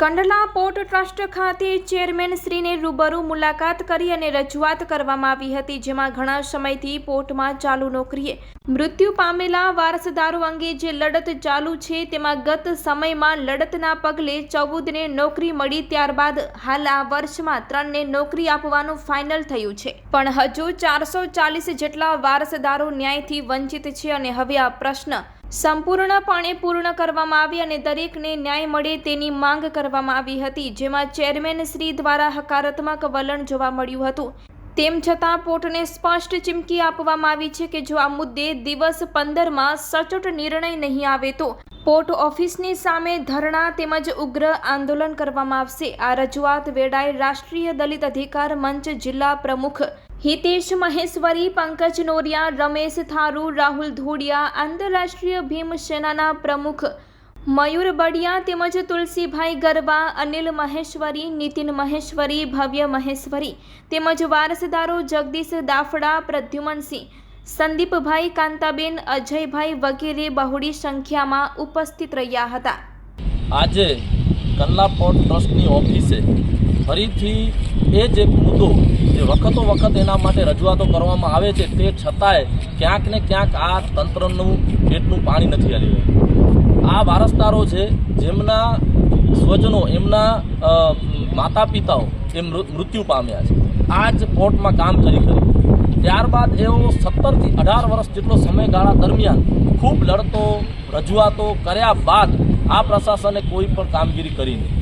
Kandla port trust ખાતે chairman શ્રીને રૂબરૂ મુલાકાત કરી અને રજૂઆત કરવામાં આવી હતી, જેમાં ઘણા સમયથી પોર્ટમાં ચાલુ નોકરીએ મૃત્યુ પામેલા વારસદારો અંગે જે લડત ચાલુ છે, તેમાં ગત સમયમાં લડતના પગલે ચૌદને નોકરી મળી, ત્યારબાદ હાલ આ વર્ષમાં ત્રણને નોકરી આપવાનું ફાઇનલ થયું છે. પણ હજુ ચારસો ચાલીસ જેટલા વારસદારો ન્યાયથી વંચિત છે અને હવે આ પ્રશ્ન સંપૂર્ણપણે પૂર્ણ કરવામાં આવી અને દરેકને ન્યાય મળે તેની માંગ કરવામાં આવી હતી, જેમાં ચેરમેન શ્રી દ્વારા હકારાત્મક વલણ જોવા મળ્યું હતું. તેમ છતાં પોર્ટને સ્પષ્ટ ચીમકી આપવામાં આવી છે કે જો આ મુદ્દે દિવસ પંદરમાં સચોટ નિર્ણય નહીં આવે તો પોર્ટ ઓફિસની સામે ધરણા તેમજ ઉગ્ર આંદોલન કરવામાં આવશે. આ રજૂઆત વેળાએ રાષ્ટ્રીય દલિત અધિકાર મંચ જિલ્લા પ્રમુખ હિતેશ મહેશ્વરી પંકજ નોરિયા રમેશ થારુ રાહુલ ધોડિયા આંતરરાષ્ટ્રીય ભીમ સેનાના પ્રમુખ મયુર બડિયા તેમજ તુલસીભાઈ ગરબા અનિલ મહેશ્વરી નીતિન મહેશ્વરી ભવ્ય મહેશ્વરી તેમજ વારસદારો જગદીશ દાફડા પ્રદ્યુમનસિંહ સંદીપભાઈ કાંતાબેન અજયભાઈ વગેરે બહોળી સંખ્યામાં ઉપસ્થિત રહ્યા હતા આજે કલ્લા પોર્ટ ટ્રસ્ટની ઓફિસે ફરીથી એ જે મુદ્દો જે વખતો વખત એના માટે રજૂઆતો કરવામાં આવે છે તે છતાંય ક્યાંક ને ક્યાંક આ તંત્રનું પેટનું પાણી નથી હલી રહ્યું. આ વારસદારો છે, જેમના સ્વજનો, એમના માતા પિતાઓ એ મૃત્યુ પામ્યા છે. આ જ પોર્ટમાં કામ કરી કરી. ત્યારબાદ એઓ સત્તરથી અઢાર વર્ષ જેટલો સમયગાળા દરમિયાન ખૂબ લડતો, રજૂઆતો કર્યા બાદ આ પ્રશાસને કોઈ પણ કામગીરી કરી નહીં.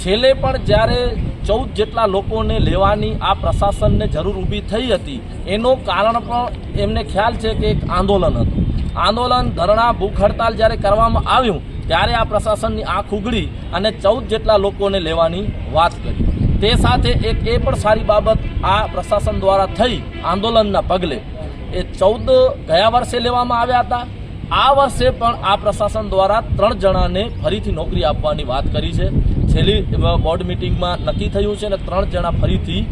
છેલ્લે પણ જ્યારે ચૌદ જેટલા લોકોને લેવાની આ પ્રશાસનને જરૂર ઊભી થઈ હતી. એનું કારણ પણ એમને ખ્યાલ છે કે એક આંદોલન હતું. આંદોલન ધરણા ભૂખ હડતાલ જ્યારે કરવામાં આવ્યું, ત્યારે આ પ્રશાસનની આંખ ઉગડી અને ચૌદ જેટલા લોકોને લેવાની વાત કરી. તે સાથે એક એ પણ સારી બાબત આ પ્રશાસન દ્વારા થઈ આંદોલનના પગલે. એ ચૌદ ગયા વર્ષે લેવામાં આવ્યા હતા. આ વર્ષે પણ આ પ્રશાસન દ્વારા ત્રણ જણાને ફરીથી નોકરી આપવાની વાત કરી છે. છેલ્લી બોર્ડ મિટિંગમાં નક્કી થયું છે અને ત્રણ જણા ફરીથી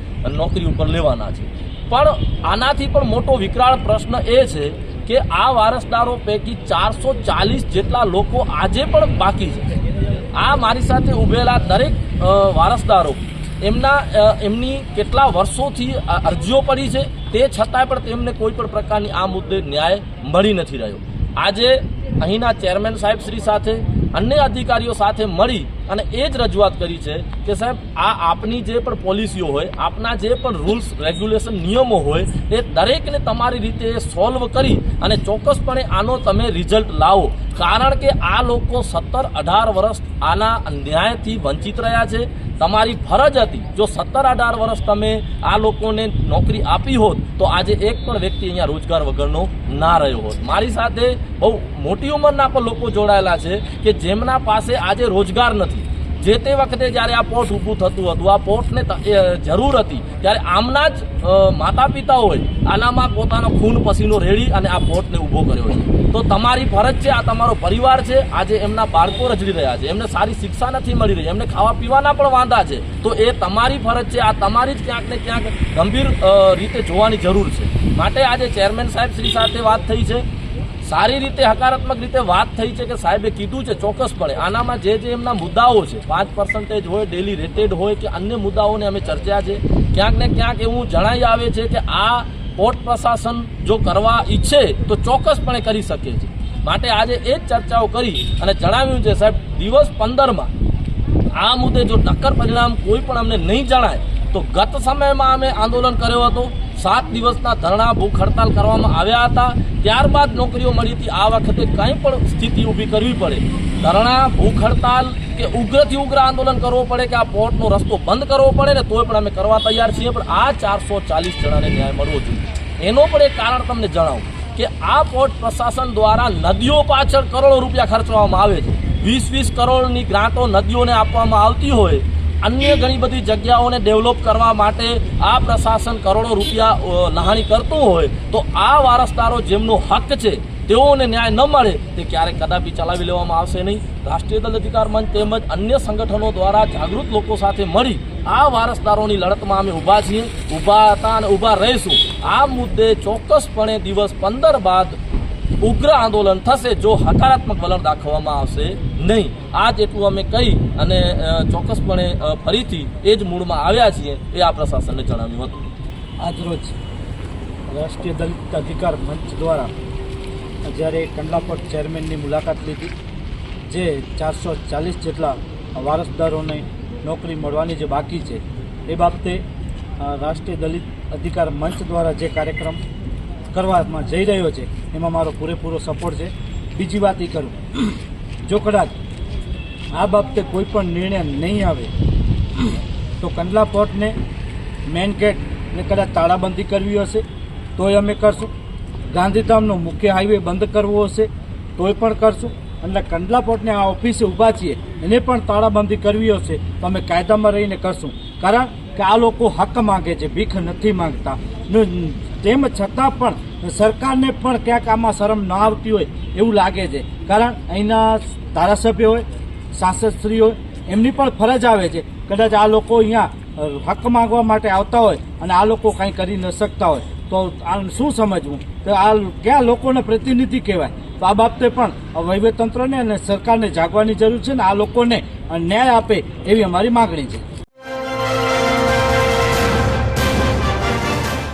નોકરી ઉપર લેવાના છે. પણ આનાથી પણ મોટો વિકરાળ પ્રશ્ન એ છે કે આ વારસદારો પૈકી ચારસો ચાલીસ જેટલા લોકો આજે પણ બાકી છે. આ મારી સાથે ઉભેલા દરેક વારસદારો, એમના એમની કેટલા વર્ષોથી અરજીઓ પડી છે તે છતાંય પણ તેમને કોઈ પણ પ્રકારની આ મુદ્દે ન્યાય મળી નથી રહ્યો. આજે અહીંના ચેરમેન સાહેબ શ્રી સાથે અન્ય અધિકારીઓ સાથે મળી અને એ જ રજૂઆત કરી છે કે સાહેબ, આ આપની જે પણ પોલિસીઓ હોય, આપના જે પણ રૂલ્સ, રેગ્યુલેશન, નિયમો હોય, એ દરેકને તમારી રીતે સોલ્વ કરી અને ચોક્કસપણે આનો તમે રિઝલ્ટ લાવો. કારણ કે આ લોકો સત્તર અઢાર વર્ષ આના ન્યાયથી વંચિત રહ્યા છે. તમારી ફરજ હતી, જો સત્તર અઢાર વર્ષ તમે આ લોકોને નોકરી આપી હોત, તો આજે એક પણ વ્યક્તિ અહીંયા રોજગાર વગરનો ના રહ્યો હોત. મારી સાથે બહુ મોટી ઉંમરના પણ લોકો જોડાયેલા છે કે જેમના પાસે આજે રોજગાર નથી. જે તે વખતે જ્યારે આ પોર્ટ ઊભું થતું હતું, આ પોર્ટને જરૂર હતી, ત્યારે આમના જ માતા માતા પિતાઓએ આનામાં પોતાનો ખૂન પસીનો રેડી અને આ પોર્ટને ઊભો કર્યો છે. તો તમારી ફરજ છે, આ તમારો પરિવાર છે, આજે એમના બાળકો રજડી રહ્યા છે, એમને સારી શિક્ષા નથી મળી રહી, એમને ખાવા પીવાના પણ વાંધા છે. તો એ તમારી ફરજ છે, આ તમારી જ ક્યાંક ને ક્યાંક ગંભીર રીતે જોવાની જરૂર છે. માટે આજે ચેરમેન સાહેબ શ્રી સાથે વાત થઈ છે. સારી રીતે, હકારાત્મક રીતે વાત થઈ છે કે સાહેબે કીધું છે, ચોક્કસપણે. આનામાં જે જે એમના મુદ્દાઓ છે, પાંચ પર્સન્ટેજ હોય ડેલી રેટેડ હોય કે અન્ય મુદ્દાઓને અમે ચર્ચ્યા છે, ક્યાંક ને ક્યાંક એવું જણાઈ આવે છે કે આ પોર્ટ પ્રશાસન જો કરવા ઈચ્છે તો ચોક્કસપણે કરી શકે છે. માટે આજે એ જ ચર્ચાઓ કરી અને જણાવ્યું છે, સાહેબ, દિવસ પંદરમાં આ મુદ્દે જો નક્કર પરિણામ કોઈ પણ અમને નહીં જણાય તો ગત સમયમાં અમે આંદોલન કર્યો હતો. સાત દિવસના ધરણા, ભૂખ હડતાલ કરવામાં આવ્યા હતા. ત્યારબાદ નોકરીઓ મળી હતી. આ વખતે કંઈ પણ સ્થિતિ ઊભી કરવી પડે. ધરણા, ભૂખ હડતાલ કે ઉગ્રથી ઉગ્ર આંદોલન કરવું પડે કે આ પોર્ટનો રસ્તો બંધ કરવો પડે ને તોય પણ અમે કરવા તૈયાર છીએ. પણ આ ચારસો ચાલીસ જણાને ન્યાય મળવો જોઈએ. એનો પણ એક કારણ તમને જણાવું કે આ પોર્ટ પ્રશાસન દ્વારા નદીઓ પાછળ કરોડો રૂપિયા ખર્ચવામાં આવે છે. વીસ વીસ કરોડની ગ્રાન્ટો નદીઓને આપવામાં આવતી હોય અન્ય ઘણી બધી જગ્યાઓને ડેવલપ કરવા માટે આ પ્રશાસન કરોડો રૂપિયા લહાણી કરતું હોય, તો આ વારસદારો જેમનો હક છે, તેઓને ન્યાય ન મળે, તે ક્યારેક કદાપી ચલાવી લેવામાં આવશે નહીં. રાષ્ટ્રીય દલ અધિકાર મંચ તેમજ અન્ય સંગઠનો દ્વારા જાગૃત લોકો સાથે મળી આ વારસદારોની લડતમાં અમે ઊભા છીએ, ઊભા હતા અને ઊભા રહીશું. આ મુદ્દે ચોક્કસપણે દિવસ પંદર બાદ ઉગ્ર આંદોલન થશે જો હકારાત્મક વલણ દાખવવામાં આવશે નહીં. આ જેટલું અમે કહી અને ચોક્કસપણે ફરીથી એ જ મૂળમાં આવ્યા છીએ એ આ પ્રશાસનને જણાવ્યું હતું. આજરોજ રાષ્ટ્રીય દલિત અધિકાર મંચ દ્વારા જ્યારે કંડલાપટ ચેરમેનની મુલાકાત લીધી, જે ચારસો ચાલીસ જેટલા વારસદારોને નોકરી મળવાની જે બાકી છે, એ બાબતે રાષ્ટ્રીય દલિત અધિકાર મંચ દ્વારા જે કાર્યક્રમ કરવામાં જઈ રહ્યો છે, એમાં મારો પૂરેપૂરો સપોર્ટ છે. બીજી વાત એ કરું. જો કદાચ આ બાબતે કોઈ પણ નિર્ણય નહીં આવે, તો કંડલા પોર્ટને મેન ગેટ ને કદાચ તાળાબંધી કરવી હશે, તોય અમે કરશું. ગાંધીધામનો મુખ્ય હાઈવે બંધ કરવો હશે, તોય પણ કરશું. અને કંડલા પોર્ટને આ ઓફિસે ઊભા છીએ, એને પણ તાળાબંધી કરવી હશે, તો અમે કાયદામાં રહીને કરશું. કારણ કે આ લોકો હક માંગે છે, ભીખ નથી માંગતા. તેમ છતાં પણ સરકારને પણ ક્યાંક આમાં શરમ ન આવતી હોય એવું લાગે છે. કારણ અહીંના ધારાસભ્ય હોય સાંસદશ્રી હોય, એમની પણ ફરજ આવે છે. કદાચ આ લોકો અહીંયા હક માંગવા માટે આવતા હોય અને આ લોકો કાંઈ કરી ન શકતા હોય. તો આ શું સમજવું? તો આ ક્યાં લોકોને પ્રતિનિધિ કહેવાય? તો આ બાબતે પણ વહીવટતંત્રને અને સરકારને જાગવાની જરૂર છે ને આ લોકોને ન્યાય આપે એવી અમારી માગણી છે.